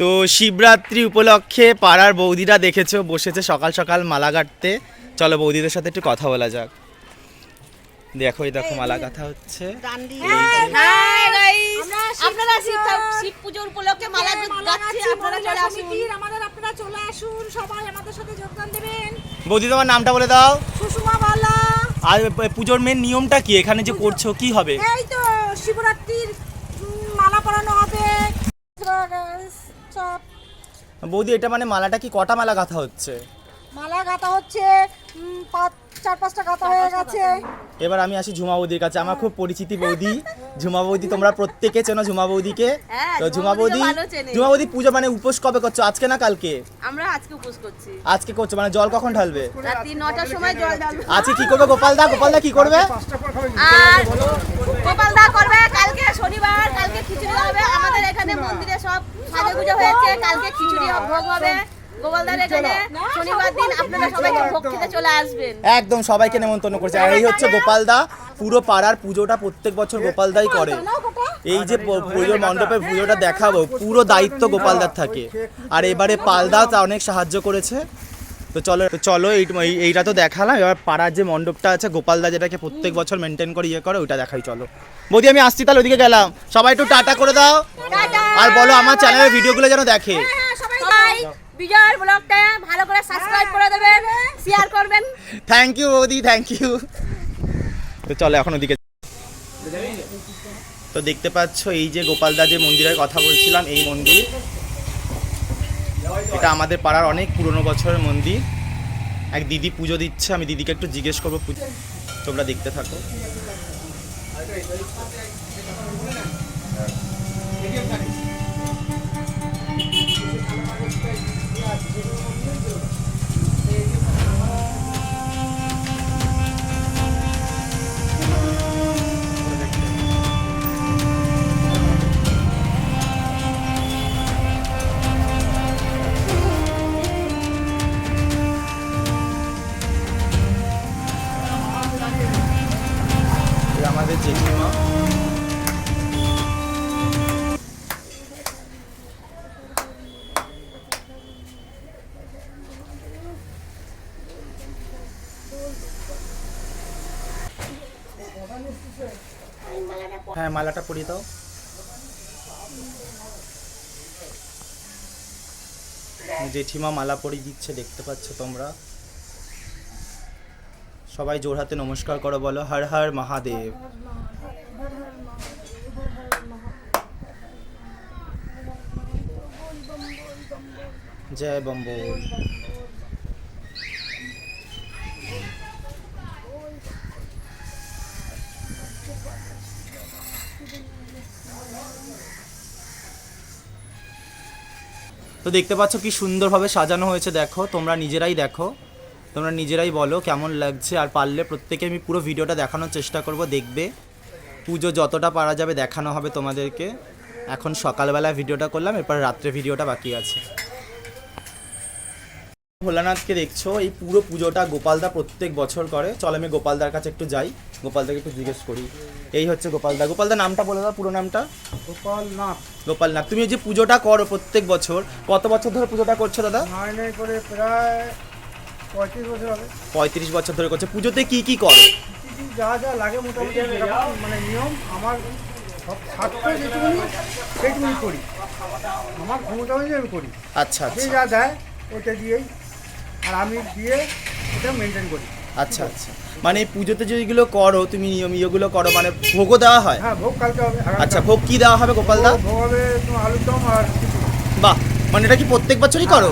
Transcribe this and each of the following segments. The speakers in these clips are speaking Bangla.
তো শিবরাত্রি উপলক্ষে পাড়ার বৌদিরা দেখেছ বসেছে সকাল সকাল মালা গাঁটতে। চলো বৌদিদের সাথে একটু কথা বলা যাক। দেখো এই দেখো মালা গাঁথা হচ্ছে। আপনারা শিব শিব পুজোর উপলক্ষে মালা আপনারা চলে আসুন। আমাদের আপনারা চলে আসুন সবাই আমাদের সাথে যোগদান দেবেন। বৌদি তোমার নামটা বলে দাও। সুষমা বালা। আর পুজোর মেন নিয়মটা কি? এখানে যে করছ কি হবে? এই তো শিবরাত্রির মালা পরানো হবে সব। বৌদি এটা মানে মালাটা কি কটা মালা গাঁথা হচ্ছে? মালা গাঁথা হচ্ছে পাঁচ চার পাঁচটা গাঁথা হয়ে গেছে। এবার আমি আসি ঝুমা বৌদির কাছে। আমার খুব পরিচিতি বৌদি। ঝুমা বৌদি তোমরা প্রত্যেকে চেনো ঝুমা বৌদিকে। হ্যাঁ, তো ঝুমা বৌদি। ঝুমা বৌদি পুজো মানে উপোস কবে করছ? আজকে না কালকে? আমরা আজকে উপোস করছি। আজকে করছ? মানে জল কখন ঢালবে? রাত্রি নটার সময় জল ঢালবো। আজকে কি করবে? গোপালদা গোপালদা কি করবে? আর গোপাল দা করবে কালকে শনিবার কালকে খিচুড়ি হবে। আমাদের মন্দিরে সব সাজে পুজো হয়েছে। কালকে খিচুড়ি ভোগ হবে। গোপালদার এখানে শনিবার দিন আপনারা সবাই ভোগ খেতে চলে আসবেন। একদম সবাইকে নেমন্তন্ন করছে। আর এই হচ্ছে গোপালদা পুরো পাড়ার পুজোটা প্রত্যেক বছর গোপালদাই করে। এই যে পুজোর মণ্ডপে পুজোটা দেখাবো। পুরো দায়িত্ব গোপালদার থাকে। আর এবারে পালদা তা অনেক সাহায্য করেছে। তো চলো চলো এই এই- এইটা তো দেখালাম। এবার পাড়ার যে মণ্ডপটা আছে গোপালদা যেটাকে প্রত্যেক বছর মেনটেন করে ইয়ে করে ওইটা দেখাই চলো। বৌদি আমি আসছি তাহলে ওদিকে গেলাম। সবাই একটু টাটা করে দাও। আর বলো আমার চ্যানেলের ভিডিওগুলো যেন দেখে। বিজয়ের ব্লগটা ভালো করে সাবস্ক্রাইব করে দেবেন শেয়ার করবেন। থ্যাংক ইউ বৌদি থ্যাংক ইউ তো চলো এখন ওদিকে তো দেখতে পাচ্ছ এই যে গোপালদা যে মন্দিরের কথা বলছিলাম এই মন্দির। এটা আমাদের পাড়ার অনেক পুরনো বছরের মন্দির। এক দিদি পুজো দিচ্ছে আমি দিদিকে একটু জিজ্ঞেস করব তোমরা দেখতে থাকো। হ্যাঁ মালাটা পরিয়ে দাও। জেঠিমা মালা পরিয়ে দিচ্ছে, দেখতে পাচ্ছ তোমরা। সবাই জোরহাতে নমস্কার করো, বলো, হর হর মহাদেব। জয় বম্বল তো দেখতে পাচ্ছ কি সুন্দরভাবে সাজানো হয়েছে, দেখো, তোমরা নিজেরাই দেখো, তোমরা নিজেরাই বলো কেমন লাগছে, আর পারলে প্রত্যেকে আমি পুরো ভিডিওটা দেখানোর চেষ্টা করব, দেখবে। পুজো যতটা পারা যাবে দেখানো হবে তোমাদেরকে। এখন সকালবেলা ভিডিওটা করলাম, এরপর রাত্রে ভিডিওটা বাকি আছে। ভোলানাথকে দেখছ এই পুরো পুজোটা গোপালদা প্রত্যেক বছর করে। চল আমি গোপালদার কাছে একটু যাই গোপালদাকে একটু জিজ্ঞেস করি। এই হচ্ছে গোপালদা গোপালদা নামটা বলে দাও পুরো নামটা। গোপাল নাথ। গোপালনাথ তুমি যে পুজোটা করো প্রত্যেক বছর কত বছর ধরে পুজোটা করছ দাদা? করে প্রায় পঁয়ত্রিশ বছর হবে। পঁয়ত্রিশ বছর ধরে করছ। পুজোতে কি কি করো? যা যা লাগে মোটামুটি মানে নিয়ম আমার করি। আমার ক্ষমতা অনুযায়ী আমি করি। আচ্ছা যে আচ্ছা। যা দেয় ওটা দিয়েই আর আমি দিয়ে এটা মেনটেন করি। আচ্ছা আচ্ছা। মানে পুজোতে যেগুলো করো তুমি নিয়ম ইয়েগুলো করো মানে ভোগও দেওয়া হয়? হ্যাঁ ভোগ কালকে হবে। আচ্ছা ভোগ কি দেওয়া হবে গোপালদা ভোগ হবে তোমার আলুর দম আর বাহ! মানে এটা কি প্রত্যেক বছরই করো?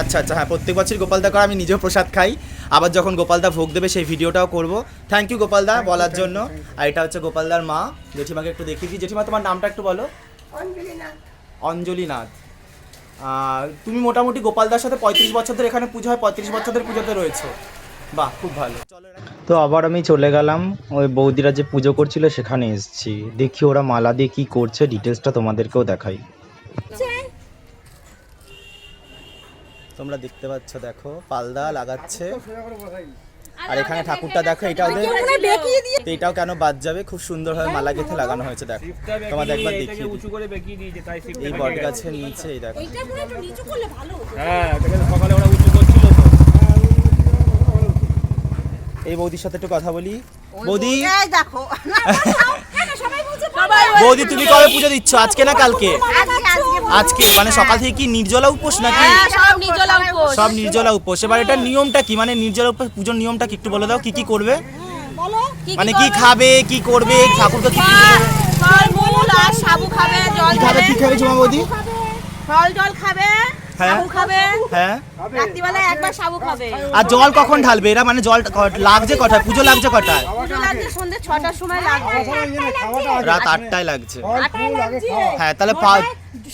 আচ্ছা আচ্ছা হ্যাঁ প্রত্যেক বছরই গোপালদা করে আমি নিজেও প্রসাদ খাই। আবার যখন গোপালদা ভোগ দেবে সেই ভিডিওটাও করব। থ্যাংক ইউ গোপালদা বলার জন্য। আর এটা হচ্ছে গোপালদার মা। জেঠিমাকে একটু দেখিয়ে দিই। জেঠিমা তোমার নামটা একটু বলো। অঞ্জলি নাথ আর তুমি মোটামুটি গোপালদার সাথে পঁয়ত্রিশ বছর ধরে এখানে পুজো হয় পঁয়ত্রিশ বছর ধরে পুজোতে রয়েছে। বাহ খুব ভালো। তো আবার আমি চলে গেলাম ওই বৌদিরা যে পুজো করছিল সেখানে এসেছি। দেখি ওরা মালা দিয়ে কি করছে ডিটেলসটা তোমাদেরকেও দেখাই। তোমরা দেখতে পাচ্ছ দেখো পালদা লাগাচ্ছে। আর এখানে ঠাকুরটা দেখো এটা ওদের তো এটাও কেন বাদ যাবে? খুব সুন্দর ভাবে মালা গেঁথে লাগানো হয়েছে দেখো। তোমার একবার দেখিয়ে উঁচু করে বেঁকিয়ে দিয়েছে তাই এই বট গাছের নিচে এই দেখো। এটা পুরো একটু নিচু করলে ভালো হতো। হ্যাঁ দেখে সকালে ওরা উঁচু করছিল তো। এই বৌদির সাথে একটু কথা বলি। বৌদি! এই দেখো। হ্যাঁ বৌদি তুমি কবে পুজো দিচ্ছ? আজকে না কালকে? আজকে মানে সকাল থেকে কি নির্জলা উপোস নাকি? হ্যাঁ, সব নিজলা উপোস। সব নির্জলা উপোস। এবার এটা নিয়মটা কি? মানে নির্জলা উপোস পুজোর নিয়মটা কি? একটু বলে দাও কি কি করবে? মানে কি খাবে কি করবে ঠাকুরকে কি কি ফল মূল আর সাবু খাবে জল খাবে খাবে। কি খাবে জমা বৌদি ফল জল খাবে। হ্যাঁ। সাবু খাবে? হ্যাঁ। রাত্রিবেলায় একবার সাবু খাবে। আর জল কখন ঢালবে? এরা মানে জল লাগছে কটায়? পুজো লাগছে কটায়? পুজো লাগছে সন্ধ্যে ছটার সময় লাগবে তাছাড়া এই যে খাওয়াটা আগে রাত আটটায় লাগছে। হ্যাঁ তাহলে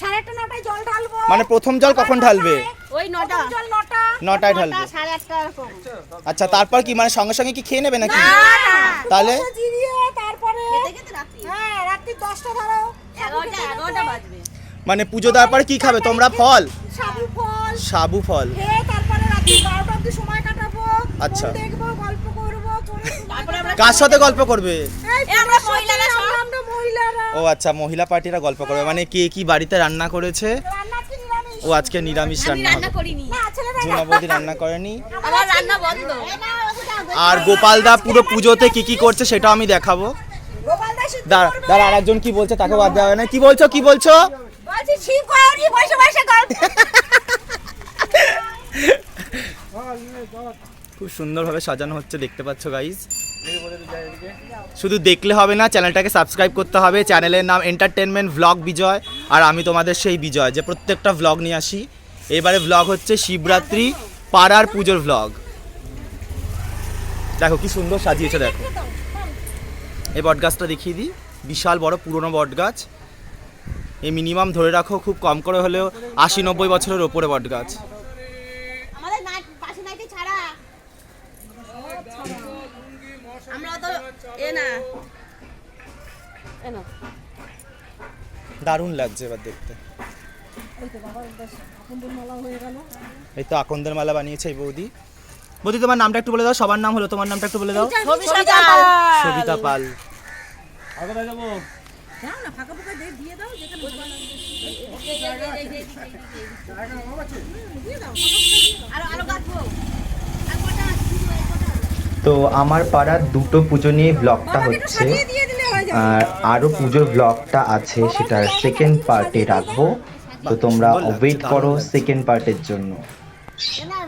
সাড়ে আটটা নটায় জল ঢালবো। মানে প্রথম জল কখন ঢালবে? ওই নটা। জল নটা। নটায় ঢালবে। আচ্ছা তারপর কি? মানে সঙ্গে সঙ্গে কি খেয়ে নেবে নাকি? তাহলে? তারপরে হ্যাঁ রাত্রি দশটা ধরো। এগারোটা এগারোটা বাজবে। মানে পুজো দেওয়ার পরে কি খাবে? তোমরা ফল? সাবু ফল। সাবু ফল। তারপরে রাত্রি বারোটা অব্দি সময় কাটাবো আচ্ছা। দেখব গল্প করব করে সাথে গল্প করবে? আমরা মহিলারা আমরা মহিলারা। ও আচ্ছা মহিলা পার্টিরা গল্প করবে। মানে কে কি বাড়িতে রান্না করেছে? রান্না কি নিরামিষ। ও আজকে নিরামিষ রান্না রান্না হবে। বৌদি রান্না করেনি। আমার রান্না বন্ধ। আর গোপালদা পুরো পুজোতে কি কি করছে সেটাও আমি দেখাবো। দাঁড়া দাঁড়া আরেকজন কি বলছে তাকে বাদ দেওয়া হবে না। কি বলছো কি বলছো? বলছি খুব সুন্দরভাবে সাজানো হচ্ছে, দেখতে পাচ্ছ গাইজ শুধু দেখলে হবে না চ্যানেলটাকে সাবস্ক্রাইব করতে হবে। চ্যানেলের নাম এন্টারটেনমেন্ট ভ্লগ বিজয় আর আমি তোমাদের সেই বিজয় যে প্রত্যেকটা ভ্লগ নিয়ে আসি। এবারে ভ্লগ হচ্ছে শিবরাত্রি পাড়ার পুজোর ভ্লগ দেখো কি সুন্দর সাজিয়েছে, দেখো। এই বটগাছটা দেখিয়ে দিই। বিশাল বড়, পুরনো বটগাছ। এই মিনিমাম ধরে রাখো খুব কম করে হলেও আশি নব্বই বছরের ওপরে না এনো দারুণ লাগছে এবার দেখতে। এই তো আকন্দের মালা বানিয়েছে এই বৌদি। বৌদি তোমার নামটা একটু বলে দাও সবার নাম হলো তোমার নামটা একটু বলে দাও। সবিতা পাল। সবিতা পাল। আগে যাব আরও আরও গাছবো তো আমার পাড়ার দুটো পুজো নিয়ে ব্লগটা হচ্ছে। দিয়ে আর আরও পুজোর ব্লগটা আছে সেটার সেকেন্ড পার্টে রাখব। তো তোমরা ওয়েট করো সেকেন্ড পার্টের জন্য।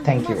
Thank you